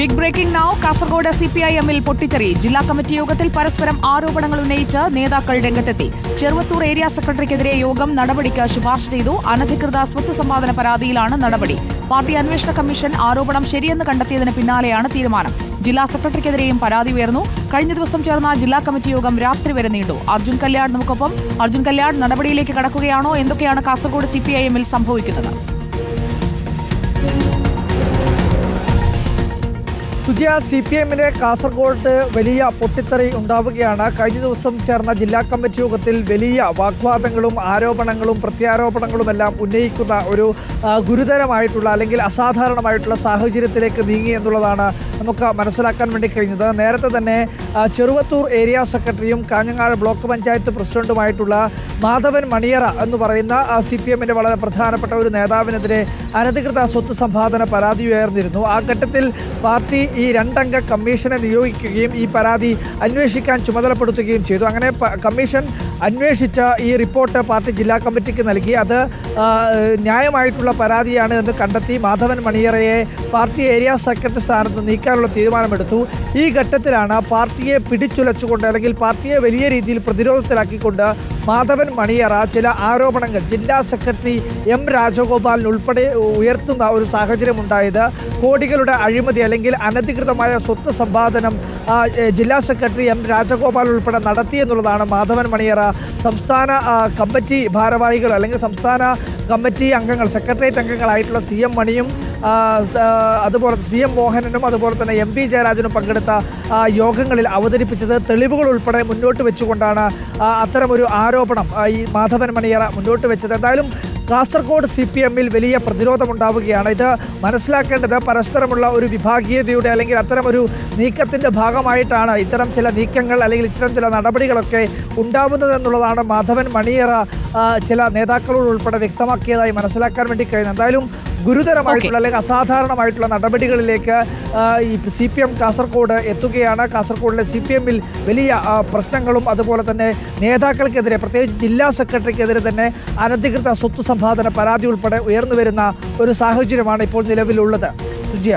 Big breaking now Kasaragod C P I എമ്മിൽ പൊട്ടിത്തെറി. ജില്ലാ കമ്മിറ്റി യോഗത്തിൽ പരസ്പരം ആരോപണങ്ങൾ ഉന്നയിച്ച് നേതാക്കൾ രംഗത്തെത്തി. ചെറുവത്തൂർ ഏരിയ സെക്രട്ടറിക്കെതിരെ യോഗം നടപടിക്ക് ശുപാർശ ചെയ്തു. അനധികൃത സ്വത്ത് സമ്പാദന പരാതിയിലാണ് നടപടി. പാർട്ടി അന്വേഷണ കമ്മീഷൻ ആരോപണം ശരിയെന്ന് കണ്ടെത്തിയതിന് പിന്നാലെയാണ് തീരുമാനം. ജില്ലാ സെക്രട്ടറിക്കെതിരെയും പരാതി ഉയർന്നു. കഴിഞ്ഞ ദിവസം ചേർന്ന ജില്ലാ കമ്മിറ്റി യോഗം രാത്രി വരെ നീണ്ടു. അർജുൻ കല്യാൺ നമുക്കൊപ്പം അർജുൻ കല്യാൺ നടപടിയിലേക്ക് കടക്കുകയാണോ? എന്തൊക്കെയാണ് കാസർഗോഡ് സി പി ഐ എമ്മിൽ സംഭവിക്കുന്നത്? സുജിയ സി പി എമ്മിന് കാസർഗോഡ് വലിയ പൊട്ടിത്തെറി ഉണ്ടാവുകയാണ്. കഴിഞ്ഞ ദിവസം ചേർന്ന ജില്ലാ കമ്മിറ്റി യോഗത്തിൽ വലിയ വാഗ്വാദങ്ങളും ആരോപണങ്ങളും പ്രത്യാരോപണങ്ങളുമെല്ലാം ഉന്നയിക്കുന്ന ഒരു ഗുരുതരമായിട്ടുള്ള അല്ലെങ്കിൽ അസാധാരണമായിട്ടുള്ള സാഹചര്യത്തിലേക്ക് നീങ്ങി എന്നുള്ളതാണ് നമുക്ക് മനസ്സിലാക്കാൻ വേണ്ടി കഴിഞ്ഞത്. നേരത്തെ തന്നെ ചെറുവത്തൂർ ഏരിയ സെക്രട്ടറിയും കാഞ്ഞങ്ങാട് ബ്ലോക്ക് പഞ്ചായത്ത് പ്രസിഡന്റുമായിട്ടുള്ള മാധവൻ മണിയറ എന്ന് പറയുന്ന സി പി എമ്മിന്റെ വളരെ പ്രധാനപ്പെട്ട ഒരു നേതാവിനെതിരെ അനധികൃത സ്വത്ത് സമ്പാദന പരാതി ഉയർന്നിരുന്നു ആ ഘട്ടത്തിൽ പാർട്ടി ഈ രണ്ടംഗ കമ്മീഷനെ നിയോഗിക്കുകയും ഈ പരാതി അന്വേഷിക്കാൻ ചുമതലപ്പെടുത്തുകയും ചെയ്തു. അങ്ങനെ കമ്മീഷൻ അന്വേഷിച്ച ഈ റിപ്പോർട്ട് പാർട്ടി ജില്ലാ കമ്മിറ്റിക്ക് നൽകി. അത് ന്യായമായിട്ടുള്ള പരാതിയാണ് എന്ന് കണ്ടെത്തി മാധവൻ മണിയറയെ പാർട്ടി ഏരിയ സെക്രട്ടറി സ്ഥാനത്ത് നീക്കാനുള്ള തീരുമാനമെടുത്തു. ഈ ഘട്ടത്തിലാണ് പാർട്ടിയെ പിടിച്ചുലച്ചുകൊണ്ട് അല്ലെങ്കിൽ പാർട്ടിയെ വലിയ രീതിയിൽ പ്രതിരോധത്തിലാക്കിക്കൊണ്ട് മാധവൻ മണിയറ ചില ആരോപണങ്ങൾ. ജില്ലാ സെക്രട്ടറി എം രാജഗോപാലിന് ഉൾപ്പെടെ ഉയർത്തുന്ന ഒരു സാഹചര്യം ഉണ്ടായത് കോടികളുടെ അഴിമതി അല്ലെങ്കിൽ അനധികൃതമായ സ്വത്ത് സമ്പാദനം ജില്ലാ സെക്രട്ടറി എം രാജഗോപാൽ ഉൾപ്പെടെ നടത്തിയെന്നുള്ളതാണ് മാധവൻ മണിയറ. സംസ്ഥാന കമ്മിറ്റി ഭാരവാഹികൾ അല്ലെങ്കിൽ സംസ്ഥാന കമ്മിറ്റി അംഗങ്ങൾ സെക്രട്ടേറിയറ്റ് അംഗങ്ങളായിട്ടുള്ള സി എം മണിയും അതുപോലെ സി എം മോഹനനും അതുപോലെ തന്നെ എം പി ജയരാജനും പങ്കെടുത്ത യോഗങ്ങളിൽ അവതരിപ്പിച്ചത് തെളിവുകൾ ഉൾപ്പെടെ മുന്നോട്ട് വെച്ചുകൊണ്ടാണ് അത്തരമൊരു ആരോപണം ഈ മാധവൻ മണിയറ മുന്നോട്ട് വെച്ചത്. എന്തായാലും കാസർഗോഡ് സി പി എമ്മിൽ വലിയ പ്രതിരോധമുണ്ടാവുകയാണ്. ഇത് മനസ്സിലാക്കേണ്ടത് പരസ്പരമുള്ള ഒരു വിഭാഗീയതയുടെ അല്ലെങ്കിൽ അത്തരമൊരു നീക്കത്തിന്റെ ഭാഗമായിട്ടാണ് ഇത്തരം ചില നീക്കങ്ങൾ അല്ലെങ്കിൽ ഇത്തരം ചില നടപടികളൊക്കെ ഉണ്ടാവുന്നത് എന്നുള്ളതാണ് മാധവൻ മണിയറ ചില നേതാക്കളോട് ഉൾപ്പെടെ വ്യക്തമാക്കിയതായി മനസ്സിലാക്കാൻ വേണ്ടി കഴിയുന്നത് എന്തായാലും ഗുരുതരമായിട്ടുള്ള അല്ലെങ്കിൽ അസാധാരണമായിട്ടുള്ള നടപടികളിലേക്ക് ഈ സി പി എം കാസർഗോഡ് എത്തുകയാണ്. കാസർഗോഡിലെ സി പി എമ്മിൽ വലിയ പ്രശ്നങ്ങളും അതുപോലെ തന്നെ നേതാക്കൾക്കെതിരെ പ്രത്യേകിച്ച് ജില്ലാ സെക്രട്ടറിക്കെതിരെ തന്നെ അനധികൃത സ്വത്ത് സമ്പാദന പരാതി ഉൾപ്പെടെ ഉയർന്നു വരുന്ന ഒരു സാഹചര്യമാണ് ഇപ്പോൾ നിലവിലുള്ളത്. സുജിയ.